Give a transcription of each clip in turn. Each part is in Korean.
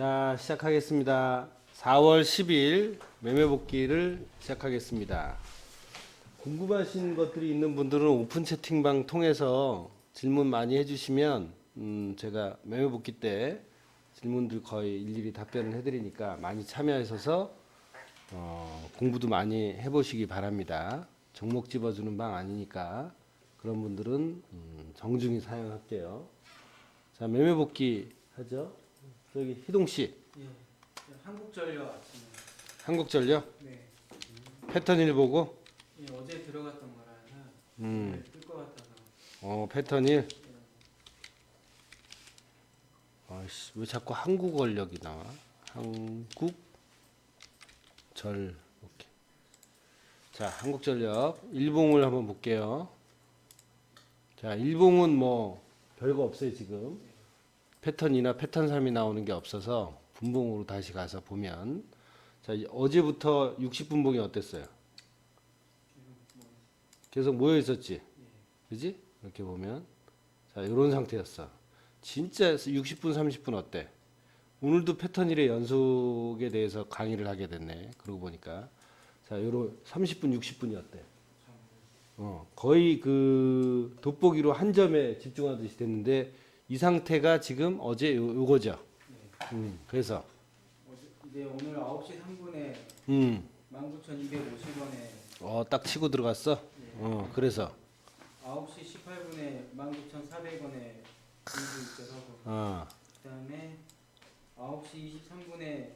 자, 시작하겠습니다. 4월 10일 매매 복귀를 시작하겠습니다. 궁금하신 것들이 있는 분들은 오픈 채팅방 통해서 질문 많이 해주시면 음, 제가 매매 복귀 때 질문들 거의 일일이 답변을 해드리니까 많이 참여하셔서 어, 공부도 많이 해보시기 바랍니다. 종목 집어주는 방 아니니까 그런 분들은 음, 정중히 사용할게요. 자 매매 복귀 하죠. 저기 희동 씨 예. 한국전력 아침에. 한국전력 네. 패턴 일 보고 예, 어제 들어갔던 거라서 음. 뜰것 같아서. 어 패턴 일 아씨 왜 자꾸 한국전력이 나와? 한국 절 오케이. 자 한국 전력 일봉을 한번 볼게요. 자 일봉은 뭐 별거 없어요 지금 패턴이나 패턴 3이 나오는 게 없어서 분봉으로 다시 가서 보면 자 이- 어제부터 60분봉이 어땠어요? 계속 모여 있었지, 그지? 이렇게 보면 자 이런 상태였어. 진짜 60분 30분 어때? 오늘도 패턴 1의 연속에 대해서 강의를 하게 됐네. 그러고 보니까 자 요런 30분 60분이 어때? 어 거의 그 돋보기로 한 점에 집중하듯이 됐는데 이 상태가 지금 어제 요, 요거죠. 음, 그래서 이제 오늘 9시 3분에 음, 19,250원에 어, 딱 치고 들어갔어. 어, 그래서 9시 18분에 19,400원에 일부 입절하고 어, 그다음에 9시 23분에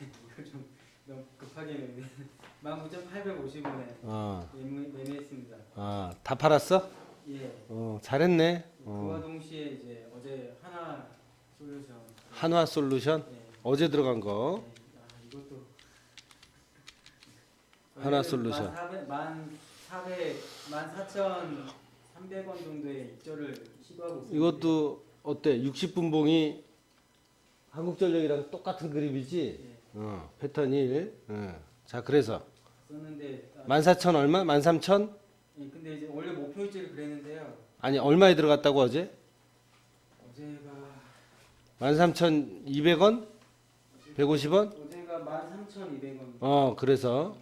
이거 좀 너무 급하게 매매 19,850원에 어, 매매, 매매했습니다. 아, 다 팔았어? 예. 어, 잘했네. 그와 어, 동시에 이제 어제 하나 솔루션 한화 솔루션 예. 어제 들어간 거. 네. 아, 이것도 하나 솔루션. 만 400, 만 4,300원 정도의 입절을 시도하고 있습니다. 이것도 어때? 60분 봉이 한국전력이랑 똑같은 그림이지? 예. 어, 패턴 1. 어. 자, 그래서 썼는데 아, 14,000 얼마? 13,000? 예, 근데 이제 원래 목표 입절을 그랬는데요. 아니, 얼마에 들어갔다고 어제? 어제가 13,200원? 150원? 어제가 13,200원. 어, 그래서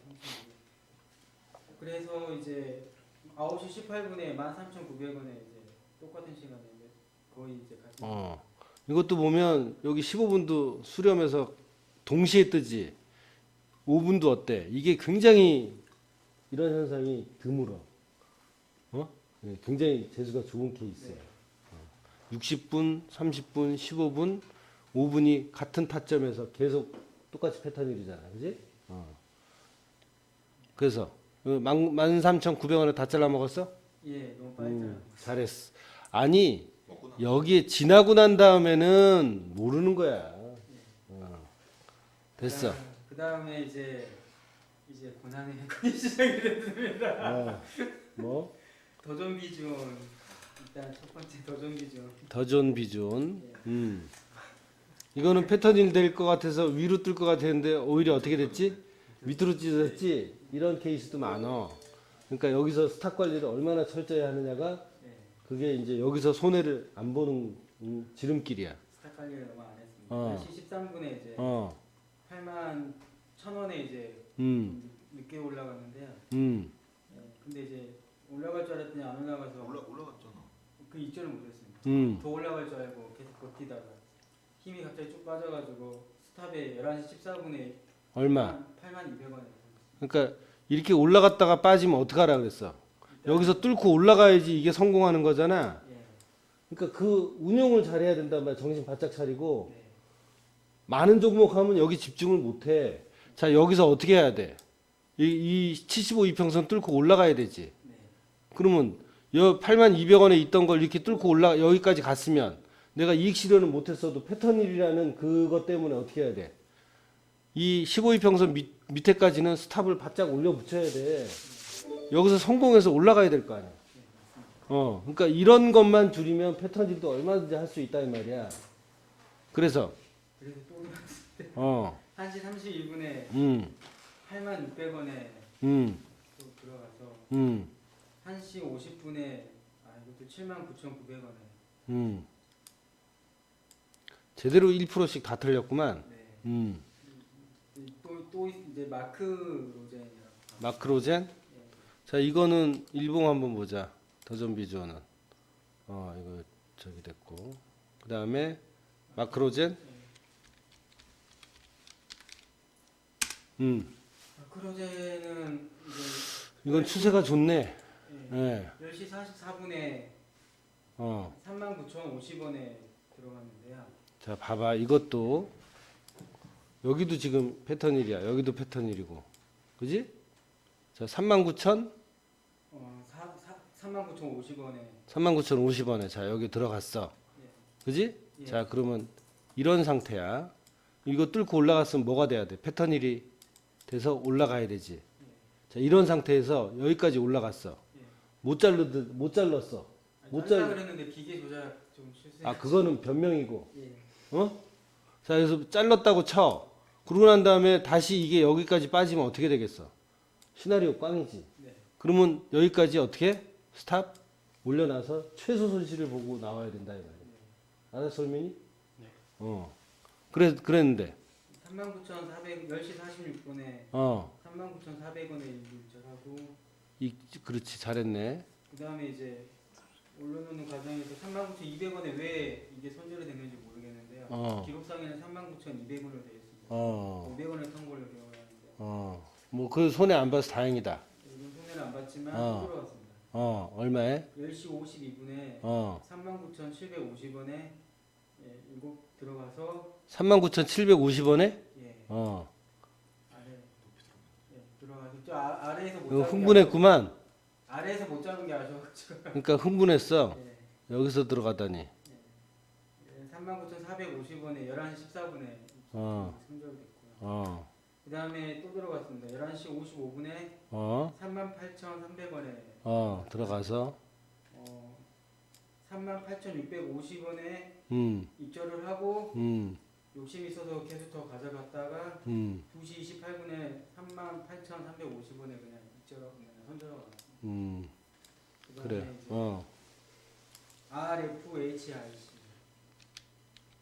그래서 이제 9시 18분에 13,900원에 이제 똑같은 시간에 이제 거의 이제 같이 어. 이것도 보면 여기 15분도 수렴해서 동시에 뜨지. 5분도 어때? 이게 굉장히 이런 현상이 드물어. 어? 예, 굉장히 재수가 좋은 케이스예요. 어. 60분, 30분, 15분, 5분이 같은 타점에서 계속 똑같이 패턴일이잖아. 그지? 어. 그래서 13,900원에 다 잘라 먹었어? 예, 너무 빨리 음, 음. 잘했어. 아니 여기에 지나고 난 다음에는 모르는 거야. 어. 됐어. 그 다음에 이제 이제 고난의 시작이 됐습니다. 어. 뭐 도전 비중 일단 첫 번째 도전 비중 더존 비존. 음. 이거는 패턴이 될것 같아서 위로 뜰 것 같았는데 오히려 어떻게 됐지? 밑으로 찢어졌지. 이런 케이스도 많어. 그러니까 여기서 스탁 관리를 얼마나 철저히 하느냐가 예, 그게 이제 여기서 손해를 안 보는 음, 지름길이야. 스타 관리를 너무 안 했습니다. 어. 1시 13분에 이제 어. 8만 1,000원에 이제 음. 늦게 올라갔는데요. 음. 예, 근데 이제 올라갈 줄 알았더니 안 올라가서 올라 올라갔잖아. 그 입절을 못했습니다. 음. 더 올라갈 줄 알고 계속 버티다가 힘이 갑자기 쭉 빠져가지고 스탑에 11시 14분에 얼마? 8만 200원에 그러니까 이렇게 올라갔다가 빠지면 어떡하라 그랬어. 여기서 뚫고 올라가야지 이게 성공하는 거잖아. 예, 그러니까 그 운용을 잘해야 된단 말이야. 정신 바짝 차리고 네. 많은 종목 하면 여기 집중을 못 해. 자, 여기서 어떻게 해야 돼? 이, 이 75 이평선 뚫고 올라가야 되지. 네. 그러면 여 8만 200원에 있던 걸 이렇게 뚫고 올라 여기까지 갔으면 내가 이익 실현을 못 했어도 패턴일이라는 그것 때문에 어떻게 해야 돼? 이 15 이평선 밑, 밑에까지는 스탑을 바짝 올려 붙여야 돼. 여기서 성공해서 올라가야 될 거 아니야. 어, 그러니까 이런 것만 줄이면 패턴질도 얼마든지 할 수 있다 이 말이야. 그래서 어, 1시 32분에 음, 8만 600원에 음, 또 들어가서 음, 1시 50분에 아 이것도 7만 9,900원에 음. 제대로 1%씩 다 틀렸구만. 네. 음. 또 또 이제 마크 로젠이라고. 마크 로젠. 네. 자, 이거는 일봉 한번 보자. 더전 비주어는. 어, 이거 저기 됐고. 그다음에 마크 로젠. 음. 마크 로젠은 이건 추세가 좋네. 예, 예. 10시 44분에 어. 39,050원에 들어갔는데요. 자, 봐봐. 이것도 여기도 지금 패턴 1이야. 여기도 패턴 1이고. 그지? 자, 39,000 어, 39,050원에 39,050원에 자, 여기 들어갔어. 그지? 예. 자, 그러면 이런 상태야. 이거 뚫고 올라갔으면 뭐가 돼야 돼? 패턴 1이 돼서 올라가야 되지. 자, 이런 상태에서 여기까지 올라갔어. 예. 못 잘르듯 못 잘랐어. 못못 잘라 잘- 그랬는데 기계 조작 좀 실수. 아, 그거는 변명이고. 예. 어? 자, 그래서 잘랐다고 쳐. 그러고 난 다음에 다시 이게 여기까지 빠지면 어떻게 되겠어? 시나리오 꽝이지. 네. 그러면 여기까지 어떻게? 스탑? 올려놔서 최소 손실을 보고 나와야 된다, 이 말이야. 알았어, 솔민이? 네. 어. 그래, 그랬는데. 39,400 10시 46분에 어. 39,400원에 일절하고 이, 그렇지, 잘했네. 그 다음에 이제 올려놓는 과정에서 39,200원에 왜 이게 손절이 됐는지 모르겠는데요. 어. 기록상에는 39,200원으로 되어 있습니다. 어. 500원의 통보를 기록하는데 어. 뭐, 그 손해 안 봐서 다행이다. 이건 손해를 안 봤지만 어. 또 들어갔습니다. 어, 얼마에? 10시 52분에 어. 39,750원에 예, 일곱 들어가서 39,750원에? 예, 어. 아래 예, 들어가서 저 아, 아래에서 못 이거 잡은 게 흥분했구만. 아쉬워- 아래에서 못 잡은 게 아쉬워가지고 그러니까 흥분했어. 예, 여기서 들어가다니. 예, 39,450원에 11시 14분에 어. 손절됐고요. 어. 그 다음에 또 들어갔습니다. 11시 55분에 어. 38,300원에 어. 들어가서. 어, 38,650원에 음. 입절을 하고 음. 욕심이 있어서 계속 더 가져갔다가 음. 2시 28분에 38,350원에 그냥 입절하고 그냥 나왔습니다. 음. 그래. 어. RFHIC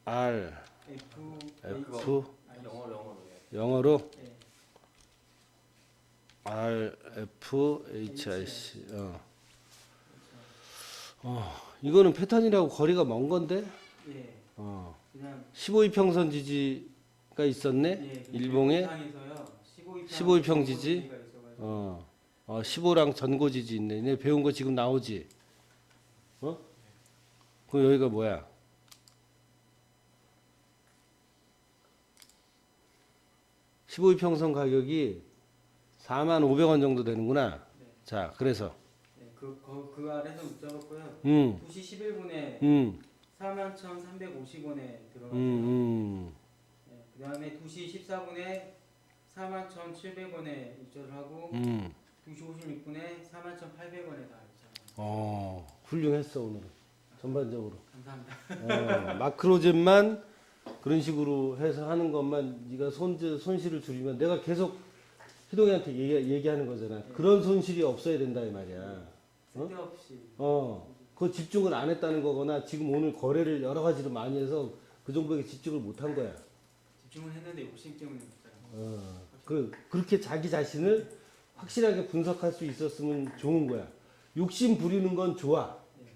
R F F 영어로 영어로 예. 영어로 네. R F H I C. 어. 어. 이거는 패턴이라고 거리가 먼 건데. 예. 어. 그냥 15이평선 지지가 있었네. 예, 일봉에 상에서요. 15이평, 15이평 지지? 어. 어, 15랑 전고 지지 있네. 내 배운 거 지금 나오지? 어? 그럼 여기가 뭐야? 십오이 평선 가격이 4만 500원 정도 되는구나. 네. 자, 그래서 네, 그, 그, 그 아래서 못 잡았고요. 음, 2시 11분에 음, 41,350원에 들어갔고요. 음, 음, 네, 그 다음에 2시 14분에 41,700원에 입절을 하고 음. 2시 56분에 41,800원에 다 입절. 어, 훌륭했어 오늘 전반적으로. 감사합니다. 어, 마크로젠만 그런 식으로 해서 하는 것만 네가 손 손실을 줄이면 내가 계속 희동이한테 얘기, 얘기하는 거잖아. 그런 손실이 없어야 된다 이 말이야. 어? 쓸데없이 어, 그 집중을 안 했다는 거거나 지금 오늘 거래를 여러 가지로 많이 해서 그 정도에 집중을 못 한 거야. 집중을 했는데 욕심 때문에 못 잡은 거예요. 어, 그 그렇게 자기 자신을 확실하게 분석할 수 있었으면 좋은 거야. 욕심 부리는 건 좋아. 예,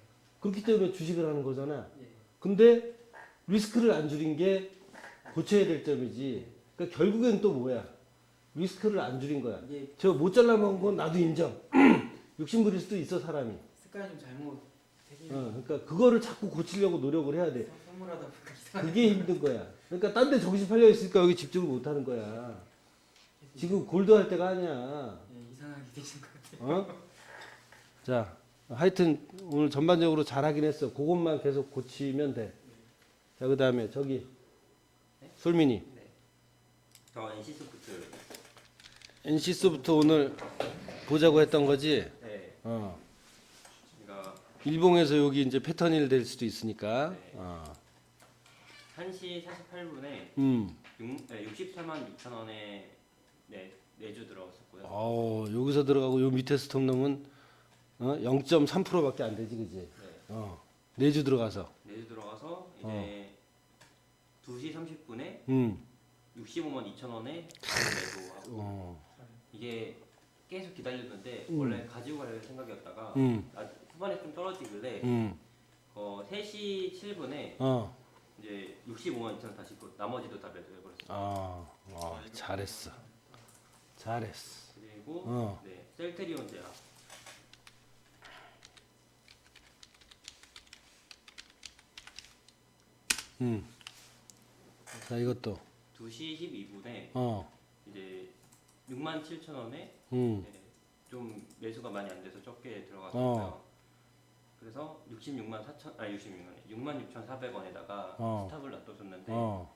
그렇기 때문에 주식을 하는 거잖아. 예, 근데 리스크를 안 줄인 게 고쳐야 될 점이지. 그러니까 결국엔 또 뭐야? 리스크를 안 줄인 거야. 이게 저못 잘라 먹은 건 나도 인정. 욕심 부릴 수도 있어 사람이. 습관이 좀 잘못 어, 그러니까 그거를 자꾸 고치려고 노력을 해야 돼. 그게 힘든 거야. 그러니까 딴 데 정신 팔려 있으니까 여기 집중을 못 하는 거야. 지금 골드 할 때가 아니야. 예, 이상하게 되신 것 같아요. 어? 자, 하여튼 오늘 전반적으로 잘하긴 했어. 그것만 계속 고치면 돼. 자, 그 다음에 저기 솔민이 저 NC 소프트 NC소부터 오늘 보자고 했던 거지. 네 어. 일봉에서 여기 이제 패턴이 될 수도 있으니까. 네. 어. 1시 48분에 음. 64만 6천 원에 네 내주 들어갔었고요. 어, 여기서 들어가고 요 밑에 스톱 넣으면 어? 0.3%밖에 안 되지, 그지? 네 어. 내주 들어가서. 내주 들어가서 이제 어. 2시 30분에 음. 65만 2천 원에 매도하고 어. 이게 계속 기다렸는데 음. 원래 가지고 갈 생각이었다가 음. 나- 후반에 좀 떨어지길래 음. 어 3시 7분에 어. 이제 65만 2천 원 다시 그 나머지도 다 매도해버렸어요. 아. 어. 잘했어. 잘했어. 그리고 어. 네 셀테리온 제약 음. 자, 이것도 2시 12분에 어. 이제 6만 7천 원에 음. 네, 좀 매수가 많이 안 돼서 적게 들어갔고요. 그래서 66만 4천 아 66만에 6만 6천 4백 원에다가 어. 스탑을 놔뒀었는데 어.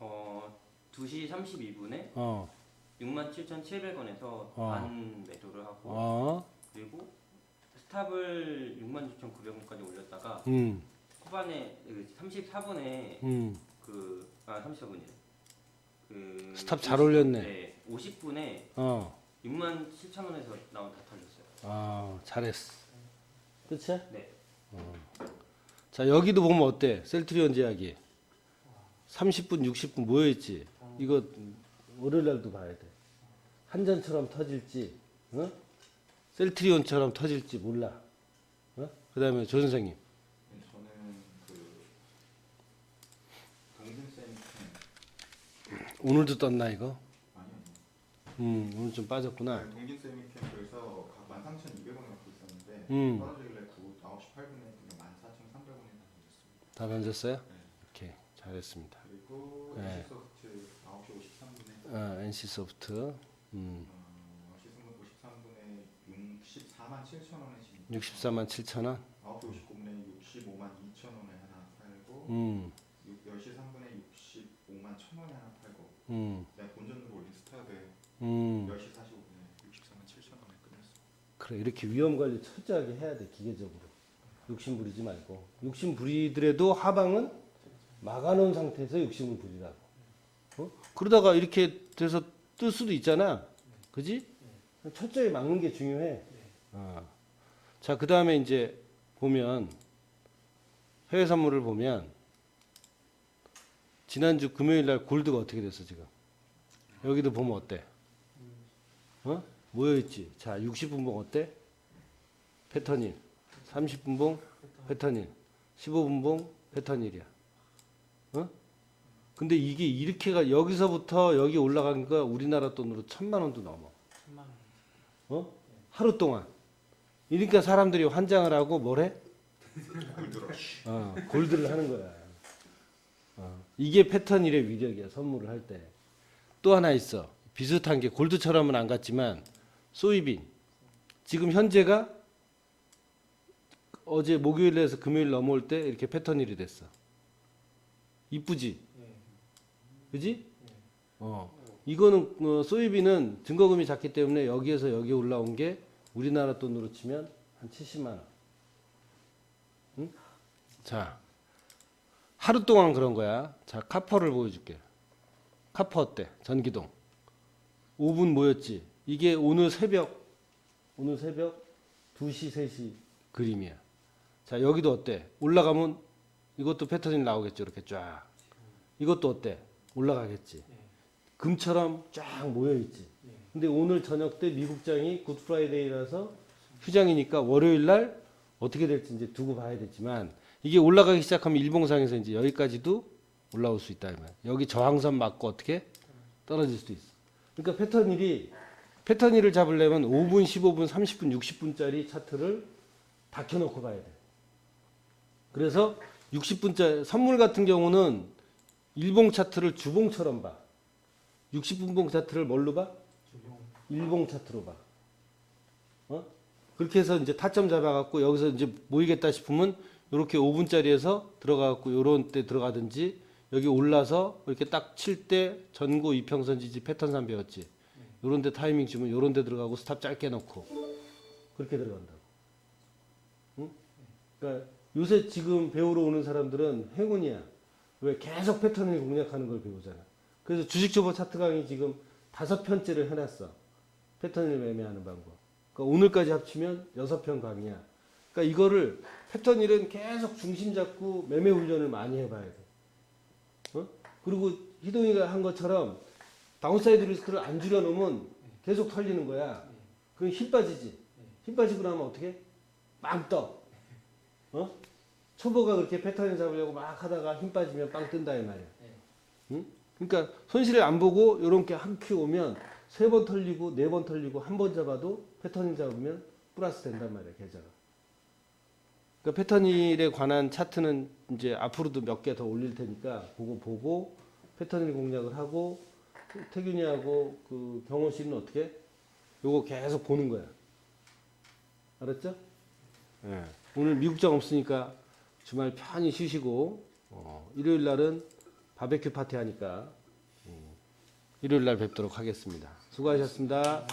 어 2시 32분에 어. 6만 7천 7백 원에서 어. 반 매도를 하고 어. 그리고 스탑을 6만 6천 9백 원까지 올렸다가 음. 후반에 34분에 음. 그아 34분이래. 그 스탑 잘 올렸네. 네, 50분에 어. 6만 7천 원에서 나온 다 털렸어요. 아, 잘했어. 끝이야? 네. 자, 여기도 보면 어때? 셀트리온 제약이 30분, 60분 모여 있지. 이거 월요일 날도 봐야 돼. 한전처럼 터질지, 어? 셀트리온처럼 터질지 몰라. 어? 그 다음에 조 선생님. 저는 그 동진 쌤 오늘도 떴나 이거? 아니요. 음, 오늘 좀 빠졌구나. 네, 동진 쌤이 캠프에서 각 13,200원에 갖고 있었는데 음. 떨어지길래 그 9시 8분에 그냥 14,300원에 다 던졌습니 다. 다 던졌어요? 네. 오케이, 잘했습니다. 그리고 네. NC소프트 9시 53분에 어, NC 소프트, 음, 어, 시승분 53분에 64만 7천 원에 지금 64만 7천 원. 9시 59분에 65만 2천 원에 하나 팔고 음, 6, 10시 3분에 65만 1천 원에 하나 팔고 음, 내가 본전으로 올린 스탑에 음. 10시 45분에 64만 7천 원에 끝냈어. 그래 이렇게 위험 관리 철저하게 해야 돼 기계적으로 욕심 부리지 말고 욕심 부리더라도 하방은 막아놓은 상태에서 욕심을 부리라고 어? 그러다가 이렇게 돼서 뜰 수도 있잖아 그지 철저히 막는 게 중요해 어. 자 그 다음에 이제 보면 해외 선물을 보면 지난주 금요일 날 골드가 어떻게 됐어 지금 여기도 보면 어때 어? 모여있지. 자, 60분봉 어때? 패턴일. 30분봉 패턴일. 15분봉 패턴일이야. 어? 근데 이게 이렇게가 여기서부터 여기 올라가니까 우리나라 돈으로 천만 원도 넘어. 어? 하루 동안. 이러니까 사람들이 환장을 하고 뭘 해? 어, 골드를 하는 거야. 어, 이게 패턴일의 위력이야, 선물을 할 때. 또 하나 있어. 비슷한 게 골드처럼은 안 같지만 소이빈. 지금 현재가 어제 목요일에서 금요일 넘어올 때 이렇게 패턴일이 됐어. 이쁘지? 예. 그지? 어. 이거는 어, 소이빈은 증거금이 작기 때문에 여기에서 여기 올라온 게 우리나라 돈으로 치면 한 70만 원. 응? 자. 하루 동안 그런 거야. 자, 카퍼를 보여줄게. 카퍼 어때? 전기동. 5분 모였지. 이게 오늘 새벽 오늘 새벽 2시 3시 그림이야. 자, 여기도 어때? 올라가면 이것도 패턴이 나오겠죠. 이렇게 쫙. 이것도 어때? 올라가겠지. 금처럼 쫙 모여 있지. 근데 오늘 저녁 때 미국장이 굿프라이데이라서 휴장이니까 월요일 날 어떻게 될지 이제 두고 봐야 되지만 이게 올라가기 시작하면 일봉상에서 이제 여기까지도 올라올 수 있다. 여기 저항선 맞고 어떻게 떨어질 수도 있어. 그러니까 패턴 일이 패턴 일을 잡으려면 5분, 15분, 30분, 60분짜리 차트를 다 켜놓고 봐야 돼. 그래서 60분짜리 선물 같은 경우는 일봉 차트를 주봉처럼 봐. 60분봉 차트를 뭘로 봐? 일봉 차트로 봐. 어? 그렇게 해서 이제 타점 잡아갖고 여기서 이제 모이겠다 싶으면 이렇게 5분짜리에서 들어가갖고 요런 때 들어가든지 여기 올라서 이렇게 딱 칠 때 전고 이평선 지지 패턴산 배웠지. 요런 데 타이밍 주면 요런 데 들어가고 스탑 짧게 놓고 그렇게 들어간다고. 응? 그러니까 요새 지금 배우러 오는 사람들은 행운이야. 왜 계속 패턴을 공략하는 걸 배우잖아. 그래서 주식 초보 차트 강의 지금 다섯 편째를 해놨어. 패턴을 매매하는 방법. 그러니까 오늘까지 합치면 여섯 편 강의야. 그러니까 이거를 패턴 일은 계속 중심 잡고 매매 훈련을 많이 해봐야 돼. 어? 그리고 희동이가 한 것처럼 다운사이드 리스크를 안 줄여놓으면 계속 털리는 거야. 그럼 힘 빠지지. 힘 빠지고 나면 어떻게? 빵 떠. 어? 초보가 그렇게 패턴을 잡으려고 막 하다가 힘 빠지면 빵 뜬다 이 말이야. 응? 그러니까 손실을 안 보고 요렇게 한 큐 오면 세 번 털리고 네 번 털리고 한 번 잡아도 패턴을 잡으면 플러스 된단 말이야 계좌가. 그러니까 패턴일에 관한 차트는 이제 앞으로도 몇 개 더 올릴 테니까 그거 보고 패턴일 공략을 하고 태균이하고 그 경호 씨는 어떻게? 요거 계속 보는 거야. 알았죠? 예. 오늘 미국장 없으니까 주말 편히 쉬시고 어, 일요일 날은 바베큐 파티 하니까 음, 일요일 날 뵙도록 하겠습니다. 수고하셨습니다.